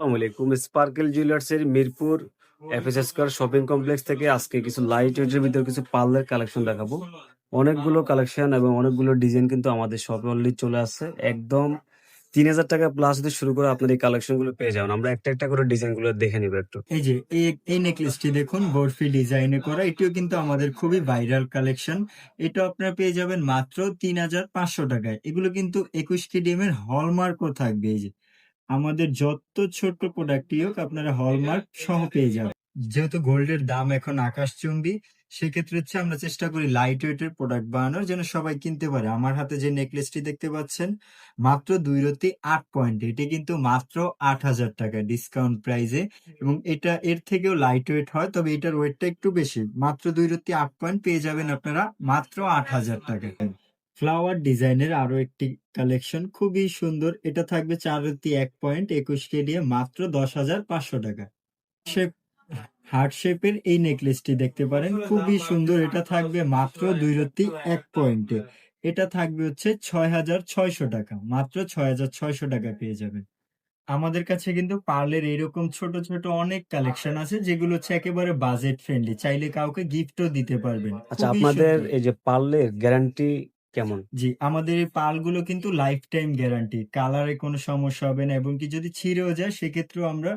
আসসালামু স্পার্কেল জুয়েলার্সের মিরপুর এফএসএসকার শপিং কমপ্লেক্স থেকে আজকে কিছু লাইট ওয়েটের ভিতরে কিছু পার্লের কালেকশন দেখাবো। অনেকগুলো কালেকশন এবং অনেকগুলো ডিজাইন কিন্তু আমাদের শপে অলরেডি চলে আসছে। একদম তিন হাজার টাকা প্লাস দিয়ে শুরু করে আপনার এই কালেকশনগুলো পেয়ে যাবেন। আমরা একটা একটা করে ডিজাইনগুলো দেখে নিবো একটু। এই যে, এই নেকলেসটি দেখুন, বরফি ডিজাইনে করা। এটিও কিন্তু আমাদের খুবই ভাইরাল কালেকশন এটা আপনারা পেয়ে যাবেন মাত্র তিন হাজার পাঁচশো টাকায়। এগুলো কিন্তু একুশ কেডিএমের হলমার্কও থাকবে। এই যে আমাদের যত ছোট্ট প্রোডাক্টই হোক, আপনারা হলমার্ক সহ পেয়ে যাবেন। যেহেতু গোল্ডের দাম এখন আকাশচুম্বী, সেক্ষেত্রে হচ্ছে আমরা চেষ্টা করি লাইট ওয়েটের প্রোডাক্ট বানানোর, যেন সবাই কিনতে পারে। আমার হাতে যে নেকলেসটি দেখতে পাচ্ছেন, মাত্র দুই রতি আট পয়েন্ট এটি কিন্তু মাত্র আট হাজার টাকা ডিসকাউন্ট প্রাইসে এবং এটা এর থেকেও লাইট ওয়েট হয়, তবে এটার ওয়েটটা একটু বেশি। মাত্র দুই রতি আট পয়েন্ট পেয়ে যাবেন আপনারা, মাত্র আট হাজার টাকা ফ্লাওয়ার ডিজাইনের আরও একটি কালেকশন খুবই সুন্দর। এটা থাকবে চারতি এক পয়েন্ট একুশ কে দিয়ে মাত্র দশ হাজার পাঁচশো টাকা। শেপ হার্ট শেপের এই নেকলেসটি দেখতে পারেন খুবই সুন্দর। এটা থাকবে মাত্র দুই রতি এক পয়েন্টে এটা থাকবে হচ্ছে ছয় হাজার ছয়শো টাকা। মাত্র ছয় হাজার ছয়শো টাকা পেয়ে যাবেন। আমাদের কাছে কিন্তু পার্লের এরকম ছোট ছোট অনেক কালেকশন আছে যেগুলো হচ্ছে একেবারে বাজেট ফ্রেন্ডলি চাইলে কাউকে গিফটও দিতে পারবেন। আচ্ছা আপনাদের এই যে পার্লের গ্যারান্টি কেমন? জি আমাদের এই পালগুলো কিন্তু লাইফ টাইম গ্যারান্টি কালারে কোনো সমস্যা হবে না এবং কি যদি ছিঁড়েও যায় সেক্ষেত্রেও আমরা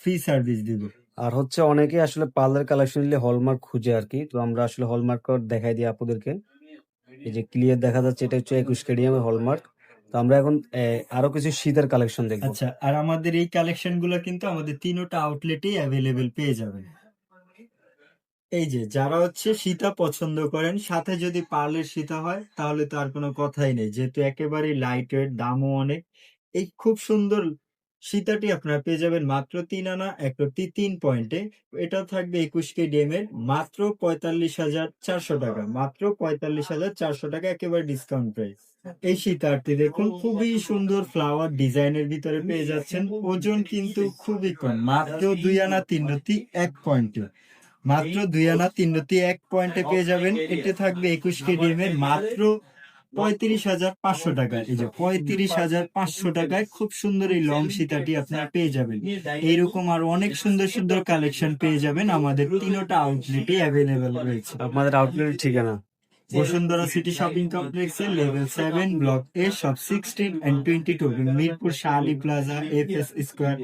ফ্রি সার্ভিস দিব। আর হচ্ছে অনেকে আসলে পার্লার কালেকশন নিলে হলমার্ক খুঁজে আর কি। তো আমরা আসলে হলমার্ক দেখাই দিই আপনাদেরকে। এই যে ক্লিয়ার দেখা যাচ্ছে এটা হচ্ছে একুশ কেডিএমের হলমার্ক তো আমরা এখন আরও কিছু শীতের কালেকশন দেখব। আচ্ছা আর আমাদের এই কালেকশনগুলো কিন্তু আমাদের তিনোটা আউটলেটেই অ্যাভেলেবেল পেয়ে যাবেন। এই যে, যারা হচ্ছে সীতা পছন্দ করেন, সাথে যদি পার্লের সীতা হয়, তাহলে তো আর কোনো কথাই নেই। যেহেতু একেবারে লাইট ওয়েট দামও অনেক। এই খুব সুন্দর সীতাটি আপনারা পেয়ে যাবেন মাত্র তিন আনা, একটি তিন পয়েন্টে এটাও থাকবে একুশ কেডিএম এর, মাত্র পঁয়তাল্লিশ হাজার চারশো টাকা। মাত্র পঁয়তাল্লিশ হাজার চারশো টাকা, একেবারে ডিসকাউন্ট প্রাইস এই সীতারটি দেখুন, খুবই সুন্দর ফ্লাওয়ার ডিজাইনের ভিতরে পেয়ে যাচ্ছেন। ওজন কিন্তু খুবই কম, মাত্র দুই আনা, তিন এক পয়েন্টে মাত্র দুই আনা তিন রতি এক পয়েন্টে পেয়ে যাবেন। এতে থাকবে একুশ কেডিএম এর মাত্র পঁয়ত্রিশ হাজার পাঁচশো টাকা। এই যে পঁয়ত্রিশ হাজার পাঁচশো টাকায় খুব সুন্দর এই লং সীতাটি আপনারা পেয়ে যাবেন। এইরকম আর অনেক সুন্দর সুন্দর কালেকশন পেয়ে যাবেন। আমাদের তিনোটা আউটলেটে অ্যাভেলেবেল রয়েছে। আপনাদের আউটলেটের ঠিকানা? বসুন্ধরা সিটি শপিং কমপ্লেক্সে লেভেল সেভেন ব্লক এ সব sixteen and twenty two Mirpur Shahali plaza F S square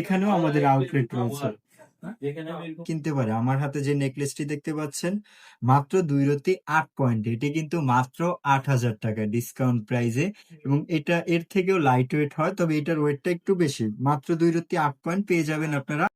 এখানেও আমাদের আউটলেট রয়েছে। কিনতে পারে। আমার হাতে যে নেকলেসটি দেখতে পাচ্ছেন মাত্র দুই রতি আট পয়েন্ট এটি কিন্তু মাত্র আট হাজার টাকা ডিসকাউন্ট প্রাইজে এবং এটা এর থেকেও লাইট ওয়েট হয় তবে এটার ওয়েটটা একটু বেশি। মাত্র দুই রতি আট পয়েন্ট পেয়ে যাবেন আপনারা।